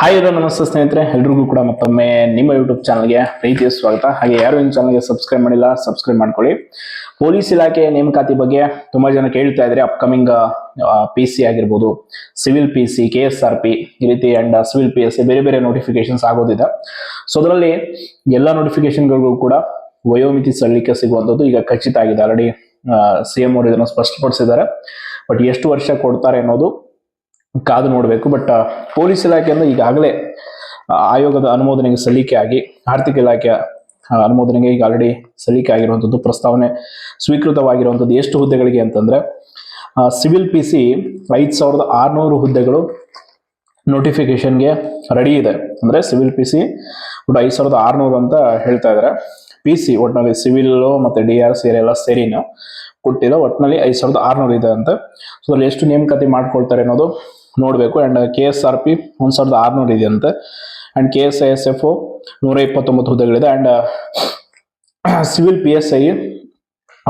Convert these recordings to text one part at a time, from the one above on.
Hi hello ನಮಸ್ತೆ ಸ್ನೇಹಿತರೆ. ಎಲ್ರಿಗೂ ಕೂಡ ಮತ್ತೊಮ್ಮೆ ನಿಮ್ಮ ಯೂಟ್ಯೂಬ್ ಚಾನಲ್ಗೆ ಪ್ರೀತಿಯ ಸ್ವಾಗತ. ಹಾಗೆ ಯಾರು ಈ ಚಾನಲ್ಗೆ ಸಬ್ಸ್ಕ್ರೈಬ್ ಮಾಡಿಲ್ಲ ಸಬ್ಸ್ಕ್ರೈಬ್ ಮಾಡ್ಕೊಳ್ಳಿ. ಪೊಲೀಸ್ ಇಲಾಖೆ ನೇಮಕಾತಿ ಬಗ್ಗೆ ತುಂಬಾ ಜನ ಕೇಳ್ತಾ ಇದ್ರೆ ಅಪ್ಕಮಿಂಗ್ ಪಿ ಸಿ ಆಗಿರ್ಬೋದು civil P C K S R P ಈ ರೀತಿ and civil P S C ಬೇರೆ ಬೇರೆ ನೋಟಿಫಿಕೇಶನ್ಸ್ ಆಗೋದಿದೆ. ಸೊ ಅದರಲ್ಲಿ ಎಲ್ಲ ನೋಟಿಫಿಕೇಶನ್ಗಳಿಗೂ ಕೂಡ ವಯೋಮಿತಿ ಸಲ್ಲಿಕೆ ಸಿಗುವಂಥದ್ದು ಈಗ ಖಚಿತ ಆಗಿದೆ. ಆಲ್ರೆಡಿ ಸಿ ಎಂ ಅವರು ಇದನ್ನು ಸ್ಪಷ್ಟಪಡಿಸಿದ್ದಾರೆ. ಬಟ್ ಎಷ್ಟು ವರ್ಷ ಕೊಡ್ತಾರೆ ಅನ್ನೋದು ಕಾದು ನೋಡಬೇಕು ಬಟ್ ಪೊಲೀಸ್ ಇಲಾಖೆಯಿಂದ ಈಗಾಗಲೇ ಆಯೋಗದ ಅನುಮೋದನೆಗೆ ಸಲ್ಲಿಕೆ ಆಗಿ, ಆರ್ಥಿಕ ಇಲಾಖೆಯ ಅನುಮೋದನೆಗೆ ಈಗ ಆಲ್ರೆಡಿ ಸಲ್ಲಿಕೆ ಆಗಿರುವಂಥದ್ದು ಪ್ರಸ್ತಾವನೆ ಸ್ವೀಕೃತವಾಗಿರುವಂಥದ್ದು ಎಷ್ಟು ಹುದ್ದೆಗಳಿಗೆ ಅಂತಂದ್ರೆ ಸಿವಿಲ್ ಪಿ ಸಿ ಐದು ಸಾವಿರದ ಆರುನೂರು ಹುದ್ದೆಗಳು ನೋಟಿಫಿಕೇಶನ್ಗೆ ರೆಡಿ ಇದೆ. ಅಂದ್ರೆ ಸಿವಿಲ್ ಪಿ ಸಿ ಒಟ್ಟು ಐದು ಸಾವಿರದ ಆರುನೂರು ಅಂತ ಹೇಳ್ತಾ ಇದ್ದಾರೆ ಪಿ ಸಿ ಒಟ್ಟಿನಲ್ಲಿ ಸಿವಿಲ್ ಮತ್ತೆ ಡಿ ಆರ್ ಸಿ ಎಲ್ಲ ಸೇರಿನೂ ಕೊಟ್ಟಿರೋ ಒಟ್ಟಿನಲ್ಲಿ ಐದು ಸಾವಿರದ ಆರುನೂರು ಇದೆ ಅಂತ. ಸೊ ಅದರಲ್ಲಿ ಎಷ್ಟು ನೇಮಕಾತಿ ಮಾಡ್ಕೊಳ್ತಾರೆ ಅನ್ನೋದು ನೋಡಬೇಕು. And K S R P ಒಂದು ಸಾವಿರದ ಆರುನೂರು ಇದೆ ಅಂತೆ and K S I S F ನೂರ ಇಪ್ಪತ್ತೊಂಬತ್ತು ಹುದ್ದೆಗಳಿದೆ and civil P S I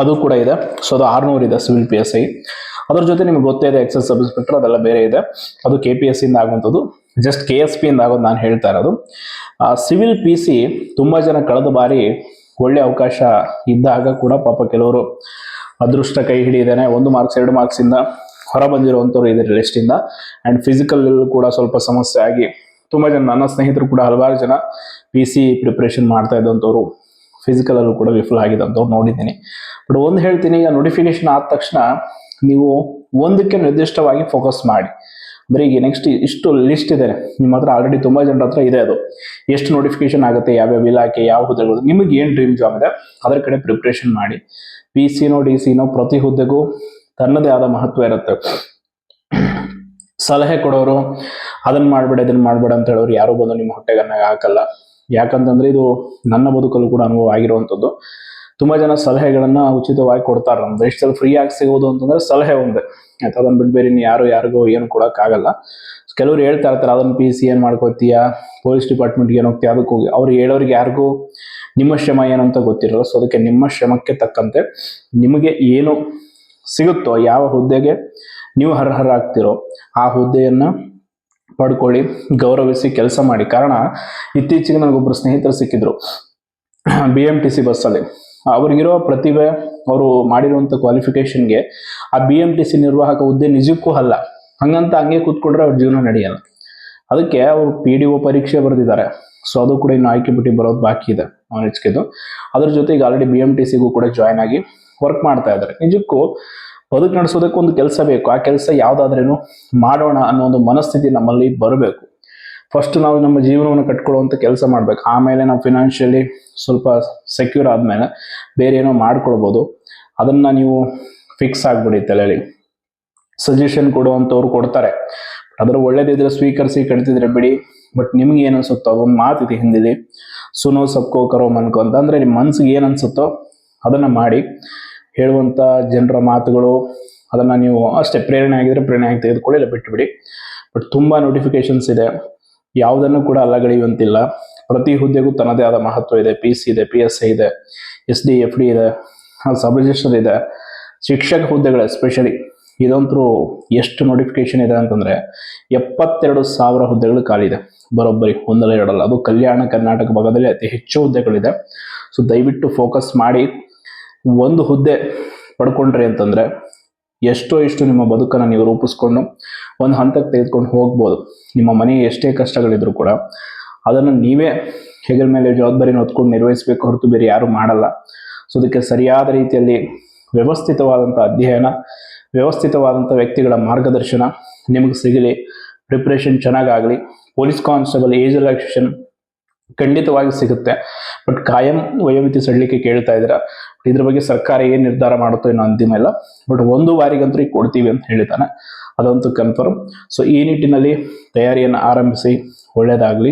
ಅದು ಕೂಡ ಇದೆ. ಸೊ ಅದು ಆರುನೂರು ಇದೆ ಸಿವಿಲ್ ಪಿ ಎಸ್ ಐ ಅದ್ರ ಜೊತೆ ನಿಮ್ಗೆ ಗೊತ್ತೇ ಇದೆ ಎಕ್ಸೈಸ್ ಸಬ್ ಇನ್ಸ್ಪೆಕ್ಟರ್ ಅದೆಲ್ಲ ಬೇರೆ ಇದೆ. ಅದು ಕೆ ಪಿ ಎಸ್ ಇಂದ ಆಗುವಂಥದ್ದು. ಜಸ್ಟ್ ಕೆ ಎಸ್ ಪಿ ಇಂದ ಆಗೋದು ನಾನು ಹೇಳ್ತಾ ಇರೋದು. ಸಿವಿಲ್ ಪಿ ಸಿ ತುಂಬ ಜನ ಕಳೆದ ಬಾರಿ ಒಳ್ಳೆ ಅವಕಾಶ ಇದ್ದಾಗ ಕೂಡ ಪಾಪ ಕೆಲವರು ಅದೃಷ್ಟ ಕೈ ಹಿಡಿದೇನೆ. ಒಂದು ಮಾರ್ಕ್ಸ್ ಎರಡು ಮಾರ್ಕ್ಸ್ ಇಂದ ಹೊರ ಬಂದಿರುವಂಥವ್ರು ರೆಸ್ಟ್ ಲಿಸ್ಟಿಂದ ಆ್ಯಂಡ್ ಫಿಸಿಕಲ್ ಕೂಡ ಸ್ವಲ್ಪ ಸಮಸ್ಯೆ ಆಗಿ ತುಂಬ ಜನ, ನನ್ನ ಸ್ನೇಹಿತರು ಕೂಡ ಹಲವಾರು ಜನ ಪಿ ಸಿ ಪ್ರಿಪ್ರೇಷನ್ ಮಾಡ್ತಾ ಇದ್ದಂಥವ್ರು ಫಿಸಿಕಲ್ ಅಲ್ಲೂ ಕೂಡ ವಿಫಲ ಆಗಿದ್ದಂಥವ್ರು ನೋಡಿದ್ದೀನಿ. ಬಟ್ ಒಂದು ಹೇಳ್ತೀನಿ, ಈಗ ನೋಟಿಫಿಕೇಶನ್ ಆದ ತಕ್ಷಣ ನೀವು ಒಂದಕ್ಕೆ ನಿರ್ದಿಷ್ಟವಾಗಿ ಫೋಕಸ್ ಮಾಡಿ. ಅಂದ್ರೆ ಈಗ ನೆಕ್ಸ್ಟ್ ಇಷ್ಟು ಲಿಸ್ಟ್ ಇದೆ. ನಿಮ್ಮ ಹತ್ರ ಆಲ್ರೆಡಿ ತುಂಬಾ ಜನರ ಹತ್ರ ಇದೆ ಅದು. ಎಷ್ಟು ನೋಟಿಫಿಕೇಶನ್ ಆಗುತ್ತೆ, ಯಾವ್ಯಾವ ಇಲಾಖೆ, ಯಾವ ಹುದ್ದೆಗಳು, ನಿಮಗೆ ಏನು ಡ್ರೀಮ್ ಜಾಬ್ ಇದೆ, ಅದರ ಕಡೆ ಪ್ರಿಪ್ರೇಷನ್ ಮಾಡಿ. ಪಿ ಸಿನೋ ಡಿ ಸಿನೋ ಪ್ರತಿ ಹುದ್ದೆಗೂ ತನ್ನದೇ ಆದ ಮಹತ್ವ ಇರುತ್ತೆ. ಸಲಹೆ ಕೊಡೋರು ಅದನ್ನ ಮಾಡ್ಬೇಡ ಇದನ್ನ ಮಾಡ್ಬೇಡ ಅಂತ ಹೇಳೋರು ಯಾರು ಬಂದು ನಿಮ್ಮ ಹೊಟ್ಟೆಗನ್ನ ಹಾಕಲ್ಲ. ಯಾಕಂತಂದ್ರೆ ಇದು ನನ್ನ ಬದುಕಲ್ಲೂ ಕೂಡ ಅನುಭವ ಆಗಿರುವಂಥದ್ದು. ತುಂಬಾ ಜನ ಸಲಹೆಗಳನ್ನ ಉಚಿತವಾಗಿ ಕೊಡ್ತಾರೆ. ನಮ್ಮ ದೇಶದಲ್ಲಿ ಫ್ರೀ ಆಗಿ ಸಿಗೋದು ಅಂತಂದ್ರೆ ಸಲಹೆ ಒಂದೇ. ಆಯ್ತು? ಅದನ್ನ ಬಿಟ್ಟು ಯಾರು ಯಾರಿಗೂ ಏನು ಕೊಡೋಕ್ಕಾಗಲ್ಲ. ಕೆಲವರು ಹೇಳ್ತಾ ಇರ್ತಾರೆ ಅದನ್ನ ಪಿ ಸಿ ಏನು ಮಾಡ್ಕೋತೀಯಾ? ಪೊಲೀಸ್ ಡಿಪಾರ್ಟ್ಮೆಂಟ್ಗೆ ಏನು ಹೋಗ್ತೀಯ? ಅದಕ್ಕೆ ಹೋಗಿ. ಅವ್ರು ಹೇಳೋರಿಗೆ ಯಾರಿಗೂ ನಿಮ್ಮ ಶ್ರಮ ಏನು ಅಂತ ಗೊತ್ತಿರಲ್ಲ. ಸೊ ಅದಕ್ಕೆ ನಿಮ್ಮ ಶ್ರಮಕ್ಕೆ ತಕ್ಕಂತೆ ನಿಮಗೆ ಏನು ಸಿಗುತ್ತೋ, ಯಾವ ಹುದ್ದೆಗೆ ನೀವು ಅರ್ಹರಾಗ್ತಿರೋ, ಆ ಹುದ್ದೆಯನ್ನು ಪಡ್ಕೊಳ್ಳಿ, ಗೌರವಿಸಿ ಕೆಲಸ ಮಾಡಿ. ಕಾರಣ, ಇತ್ತೀಚೆಗೆ ನನಗೊಬ್ಬರು ಸ್ನೇಹಿತರು ಸಿಕ್ಕಿದ್ರು ಬಿ ಎಂ ಟಿ ಸಿ ಬಸ್ಸಲ್ಲಿ. ಅವ್ರಿಗಿರೋ ಪ್ರತಿಭೆ, ಅವರು ಮಾಡಿರುವಂಥ ಕ್ವಾಲಿಫಿಕೇಷನ್ಗೆ ಆ ಬಿ ಎಂ ಟಿ ಸಿ ನಿರ್ವಾಹಕ ಹುದ್ದೆ ನಿಜಕ್ಕೂ ಅಲ್ಲ. ಹಂಗಂತ ಹಂಗೆ ಕೂತ್ಕೊಂಡ್ರೆ ಅವ್ರ ಜೀವನ ನಡೆಯಲ್ಲ. ಅದಕ್ಕೆ ಅವರು ಪಿ ಡಿ ಒ ಪರೀಕ್ಷೆ ಬರೆದಿದ್ದಾರೆ. ಸೊ ಅದು ಕೂಡ ಇನ್ನು ಆಯ್ಕೆ ಬಿಟ್ಟು ಬರೋದು ಬಾಕಿ ಇದೆ. ನಾಲೆಜ್ಗೆದು ಅದ್ರ ಜೊತೆ ಈಗ ಆಲ್ರೆಡಿ ಬಿ ಎಂ ಟಿ ಸಿಗೂ ಕೂಡ ಜಾಯ್ನ್ ಆಗಿ ವರ್ಕ್ ಮಾಡ್ತಾ ಇದ್ದಾರೆ. ನಿಜಕ್ಕೂ ಬದುಕು ನಡೆಸೋದಕ್ಕೆ ಒಂದು ಕೆಲಸ ಬೇಕು. ಆ ಕೆಲಸ ಯಾವುದಾದ್ರೇನು ಮಾಡೋಣ ಅನ್ನೋ ಒಂದು ಮನಸ್ಥಿತಿ ನಮ್ಮಲ್ಲಿ ಬರಬೇಕು. ಫಸ್ಟ್ ನಾವು ನಮ್ಮ ಜೀವನವನ್ನು ಕಟ್ಕೊಳ್ಳುವಂಥ ಕೆಲಸ ಮಾಡ್ಬೇಕು. ಆಮೇಲೆ ನಾವು ಫಿನಾನ್ಷಿಯಲಿ ಸ್ವಲ್ಪ ಸೆಕ್ಯೂರ್ ಆದಮೇಲೆ ಬೇರೆ ಏನೋ ಮಾಡ್ಕೊಳ್ಬೋದು. ಅದನ್ನ ನೀವು ಫಿಕ್ಸ್ ಆಗ್ಬಿಡಿ ತಲೆಯಲ್ಲಿ. ಸಜೆಷನ್ ಕೊಡುವಂಥವ್ರು ಕೊಡ್ತಾರೆ. ಅದರ ಒಳ್ಳೇದಿದ್ರೆ ಸ್ವೀಕರಿಸಿ ಕಡಿತಿದ್ರೆ ಬಿಡಿ. ಬಟ್ ನಿಮ್ಗೆ ಏನು ಅನ್ಸುತ್ತೋ ಒಂದು ಮಾತಿದೆ ಹಿಂದಿಲಿ. ಸುನೋ ಸಬ್ಕೋ ಕರೋ ಮನ್ಕೋ ಅಂತ ಅಂದರೆ ನಿಮ್ಮ ಮನಸ್ಸಿಗೆ ಏನು ಅನ್ಸುತ್ತೋ ಅದನ್ನು ಮಾಡಿ ಹೇಳುವಂಥ ಜನರ ಮಾತುಗಳು, ಅದನ್ನು ನೀವು ಅಷ್ಟೇ ಪ್ರೇರಣೆ ಆಗಿದ್ರೆ ಪ್ರೇರಣೆ ಆಗಿ ತೆಗೆದುಕೊಳ್ಳಿ, ಇಲ್ಲ ಬಿಟ್ಟುಬಿಡಿ ಬಟ್ ತುಂಬ ನೋಟಿಫಿಕೇಶನ್ಸ್ ಇದೆ. ಯಾವುದನ್ನು ಕೂಡ ಅಲ್ಲಗಳೆಯುವಂತಿಲ್ಲ. ಪ್ರತಿ ಹುದ್ದೆಗೂ ತನ್ನದೇ ಆದ ಮಹತ್ವ ಇದೆ. ಪಿ ಸಿ ಇದೆ ಪಿ ಎಸ್ ಸಿ ಇದೆ ಎಸ್ ಡಿ ಎಫ್ ಡಿ ಇದೆ, ಸಬ್ ರಿಜಿಸ್ಟರ್ ಇದೆ. ಶಿಕ್ಷಕ ಹುದ್ದೆಗಳು ಎಸ್ಪೆಷಲಿ ಇದಂತೂ ಎಷ್ಟು ನೋಟಿಫಿಕೇಶನ್ ಇದೆ ಅಂತಂದರೆ ಎಪ್ಪತ್ತೆರಡು ಸಾವಿರ ಹುದ್ದೆಗಳು ಖಾಲಿ ಇದೆ. ಬರೋಬ್ಬರಿ ಒಂದಲ್ಲ ಎರಡಲ್ಲ. ಅದು ಕಲ್ಯಾಣ ಕರ್ನಾಟಕ ಭಾಗದಲ್ಲಿ ಅತಿ ಹೆಚ್ಚು ಹುದ್ದೆಗಳಿದೆ. ಸೊ ದಯವಿಟ್ಟು ಫೋಕಸ್ ಮಾಡಿ. ಒಂದು ಹುದ್ದೆ ಪಡ್ಕೊಂಡ್ರಿ ಅಂತಂದರೆ ಎಷ್ಟೋ ಇಷ್ಟು ನಿಮ್ಮ ಬದುಕನ್ನು ನೀವು ರೂಪಿಸ್ಕೊಂಡು ಒಂದು ಹಂತಕ್ಕೆ ತೆಗೆದುಕೊಂಡು ಹೋಗ್ಬೋದು. ನಿಮ್ಮ ಮನೆ ಎಷ್ಟೇ ಕಷ್ಟಗಳಿದ್ರು ಕೂಡ ಅದನ್ನು ನೀವೇ ಹೆಗಲ ಮೇಲೆ ಜವಾಬ್ದಾರಿನ ಹೊತ್ಕೊಂಡು ನಿರ್ವಹಿಸಬೇಕು ಹೊರತು ಬೇರೆ ಯಾರು ಮಾಡಲ್ಲ. ಸೊ ಅದಕ್ಕೆ ಸರಿಯಾದ ರೀತಿಯಲ್ಲಿ ವ್ಯವಸ್ಥಿತವಾದಂಥ ಅಧ್ಯಯನ ವ್ಯವಸ್ಥಿತವಾದಂಥ ವ್ಯಕ್ತಿಗಳ ಮಾರ್ಗದರ್ಶನ ನಿಮಗೆ ಸಿಗಲಿ ಪ್ರಿಪ್ರೇಷನ್ ಚೆನ್ನಾಗಾಗಲಿ ಪೊಲೀಸ್ ಕಾನ್ಸ್ಟೇಬಲ್ ಏಜ್ ರಿಲ್ಯಾಕ್ಸೇಷನ್ ಖಂಡಿತವಾಗಿ ಸಿಗುತ್ತೆ. ಬಟ್ ಕಾಯಂ ವಯೋಮಿತಿ ಸಡಲಿಕ್ಕೆ ಕೇಳ್ತಾ ಇದ್ದೀರಾ? ಇದ್ರ ಬಗ್ಗೆ ಸರ್ಕಾರ ಏನು ನಿರ್ಧಾರ ಮಾಡುತ್ತೋ ಏನೋ ಅಂತಿಮ ಇಲ್ಲ. ಬಟ್ ಒಂದು ಬಾರಿಗಂತೂ ಈಗ ಕೊಡ್ತೀವಿ ಅಂತ ಹೇಳಿದ್ದಾನೆ. ಅದಂತೂ ಕನ್ಫರ್ಮ್ ಸೊ ಈ ನಿಟ್ಟಿನಲ್ಲಿ ತಯಾರಿಯನ್ನು ಆರಂಭಿಸಿ ಒಳ್ಳೆಯದಾಗಲಿ